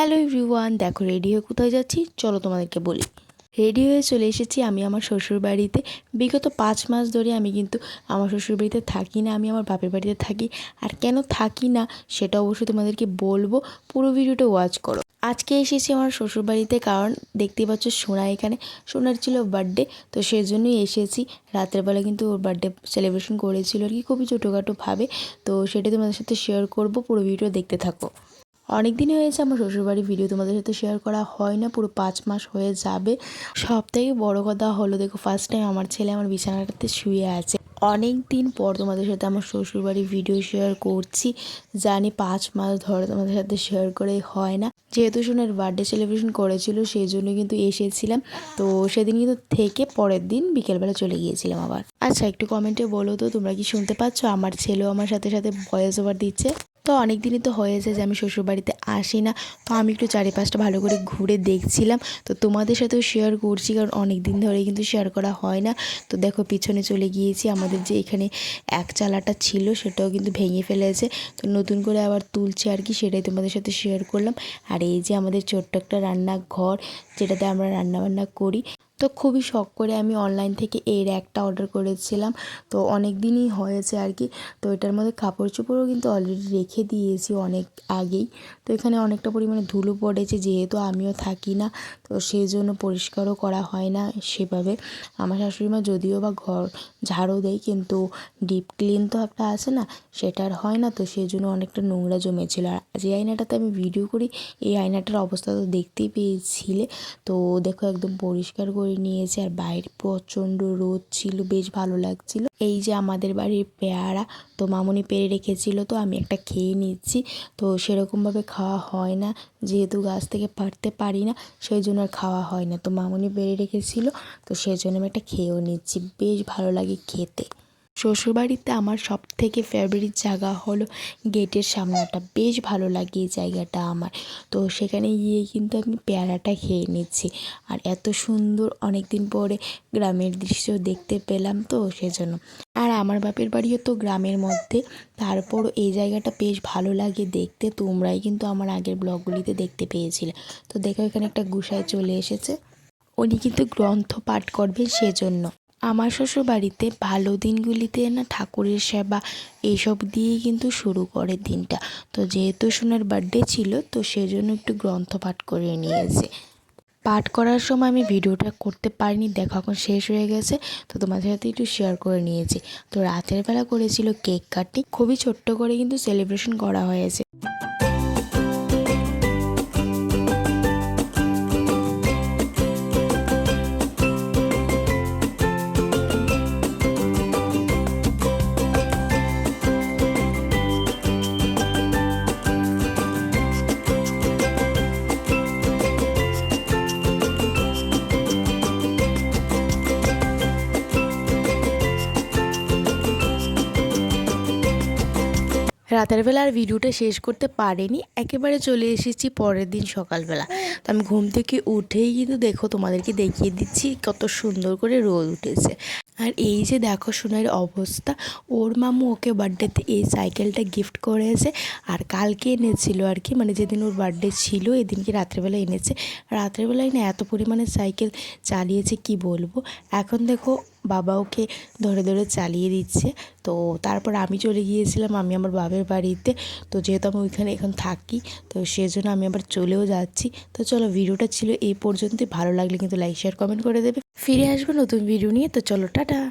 Hello everyone, দেখো ready হয়ে কোথায় যাচ্ছি? চলো তোমাদেরকে বলি। রেডি হয়ে চলে এসেছি আমি আমার শ্বশুর বাড়িতে। বিগত পাঁচ মাস ধরে আমি কিন্তু আমার শ্বশুর বাড়িতে থাকি না, আমি আমার বাপের বাড়িতে থাকি। আর কেন থাকি না, সেটা অবশ্যই তোমাদেরকে বলব, পুরো ভিডিওটা ওয়াচ করো। আজকে এসেছি আমার শ্বশুর বাড়িতে, কারণ দেখতেই পাচ্ছ সোনা এখানে। সোনার ছিল বার্থডে তো সেই জন্যই এসেছি। রাতের বেলা কিন্তু ওর বার্থডে সেলিব্রেশন করেছিল আর কি, খুবই ছোটোখাটোভাবে তো সেটা তোমাদের সাথে শেয়ার করব, পুরো ভিডিও দেখতে থাকো। অনেক দিন হয়েছে আমার শ্বশুরবাড়ির ভিডিও তোমাদের সাথে শেয়ার করা হয় না, পুরো পাঁচ মাস হয়ে যাবে। সব থেকে বড়ো কথা হলো, দেখো ফার্স্ট টাইম আমার ছেলে আমার বিছানাটাতে শুয়ে আছে। অনেক দিন পর তোমাদের সাথে আমার শ্বশুরবাড়ির ভিডিও শেয়ার করছি। জানি পাঁচ মাস ধরে তোমাদের সাথে শেয়ার করে হয় না। যেহেতু সোনার বার্থডে সেলিব্রেশন করেছিল, সেই জন্য কিন্তু এসেছিলাম। তো সেদিন কিন্তু থেকে পরের দিন বিকেলবেলা চলে গিয়েছিলাম আবার। আচ্ছা একটু কমেন্টে বলো তো, তোমরা কি শুনতে পাচ্ছ? আমার ছেলেও আমার সাথে সাথে ভয়েস ওভার দিচ্ছে। তো অনেক দিনই তো হয়েছে যে আমি শ্বশুরবাড়িতে আসি না। তো আমি একটু চারিপাশটা ভালো করে ঘুরে দেখছিলাম। তো তোমাদের সাথেও শেয়ার করছি কারণ অনেক দিন ধরে কিন্তু শেয়ার করা হয় না। তো দেখো পিছনে চলে গিয়েছি। আমাদের যে এখানে এক চালাটা ছিল সেটাও কিন্তু ভেঙে ফেলেছে। তো নতুন করে আবার তুলছে আর কি, সেটাই তোমাদের সাথে শেয়ার করলাম। আর এই যে আমাদের ছোট্ট একটা রান্নাঘর, যেটাতে আমরা রান্নাবান্না করি। তো খুবই শখ করে আমি অনলাইন থেকে এই র্যাকটা অর্ডার করেছিলাম। তো অনেক দিনই হয়েছে আর কি। তো এটার মধ্যে কাপড় চোপড়ও কিন্তু অলরেডি রেখে দিয়েছি অনেক আগেই। তো এখানে অনেকটা পরিমাণে ধুলো পড়েছে, যেহেতু আমিও থাকি না। তো সেই জন্য পরিষ্কারও করা হয় না সেভাবে। আমার শাশুড়ি মা যদিও বা ঘর ঝাড়ু দেয়, কিন্তু ডিপ ক্লিন তো একটা আছে না, সেটা আর হয় না। তো সেই জন্য অনেকটা নোংরা জমেছিল। আর যে আয়নাটাতে আমি ভিডিও করি, এই আয়নাটার অবস্থা তো দেখতেই পেয়েছিলে। তো দেখো একদম পরিষ্কার করে নিয়েছে আর বাইরে প্রচণ্ড রোদ ছিল, বেশ ভালো লাগছিল। এই যে আমাদের বাড়ির পেয়ারা, তো মামনি পেরে রেখেছিল, তো আমি একটা খেয়ে নিচ্ছি। তো সেরকমভাবে খাওয়া হয় না, যেহেতু গাছ থেকে পারতে পারি না সেই জন্য আর খাওয়া হয় না। তো মামনি পেরে রেখেছিল, তো সেই জন্য আমি একটা খেয়েও নিচ্ছি। বেশ ভালো লাগে খেতে। শ্বশুরবাড়িতে আমার সব থেকে ফেভারিট জায়গা হলো গেটের সামনেটা। বেশ ভালো লাগে এই জায়গাটা আমার। তো সেখানে গিয়ে কিন্তু আমি পেয়ারাটা খেয়ে নিচ্ছি। আর এত সুন্দর অনেক দিন পরে গ্রামের দৃশ্য দেখতে পেলাম তো সেজন্য। আর আমার বাপের বাড়িও তো গ্রামের মধ্যে। তারপর এই জায়গাটা বেশ ভালো লাগে দেখতে। তোমরাই কিন্তু আমার আগের ব্লগগুলিতে দেখতে পেয়েছিলে। তো দেখো এখানে একটা গুসায় চলে এসেছে। উনি কিন্তু গ্রন্থ পাঠ করবেন সেজন্য। আমার শ্বশুর বাড়িতে ভালো দিনগুলিতে না ঠাকুরের সেবা এইসব দিয়েই কিন্তু শুরু করে দিনটা। তো যেহেতু সোনার বার্থডে ছিল, তো সেজন্য একটু গ্রন্থ পাঠ করে নিয়েছে। পাঠ করার সময় আমি ভিডিওটা করতে পারিনি, দেখো এখন শেষ হয়ে গেছে, তো তোমাদের সাথে একটু শেয়ার করে নিয়েছি। তো রাতের বেলা করেছিল কেক কাটিং খুবই ছোট্ট করে কিন্তু সেলিব্রেশন করা হয়েছে। রাতের বেলা আর ভিডিওটা শেষ করতে পারিনি, একেবারে চলে এসেছি পরের দিন সকালবেলা। তো আমি ঘুম থেকে উঠেই কিন্তু দেখো তোমাদেরকে দেখিয়ে দিচ্ছি কত সুন্দর করে রোদ উঠেছে। আর এই যে দেখো সোনার অবস্থা, ওর মামু ওকে বার্থডেতে এই সাইকেলটা গিফট করেছে আর কালকে এনেছিল আর কি মানে যেদিন ওর বার্থডে ছিল এদিনকে রাত্রেবেলা এনেছে। রাত্রেবেলায় না এত পরিমাণে সাইকেল চালিয়েছে, কি বলব? এখন দেখো বাবা ওকে ধরে ধরে চালিয়ে দিচ্ছে। তো তারপর আমি চলে গিয়েছিলাম আমি আমার বাবার বাড়িতে। তো যেহেতু আমি ওইখানে এখন থাকি, তো সেজন্য আমি আবার চলেও যাচ্ছি। তো চলো ভিডিওটা ছিল এই পর্যন্তই। ভালো লাগলে কিন্তু লাইক শেয়ার কমেন্ট করে দেবে। ফিরে আসব নতুন ভিডিও নিয়ে। তো চলো, টাটা।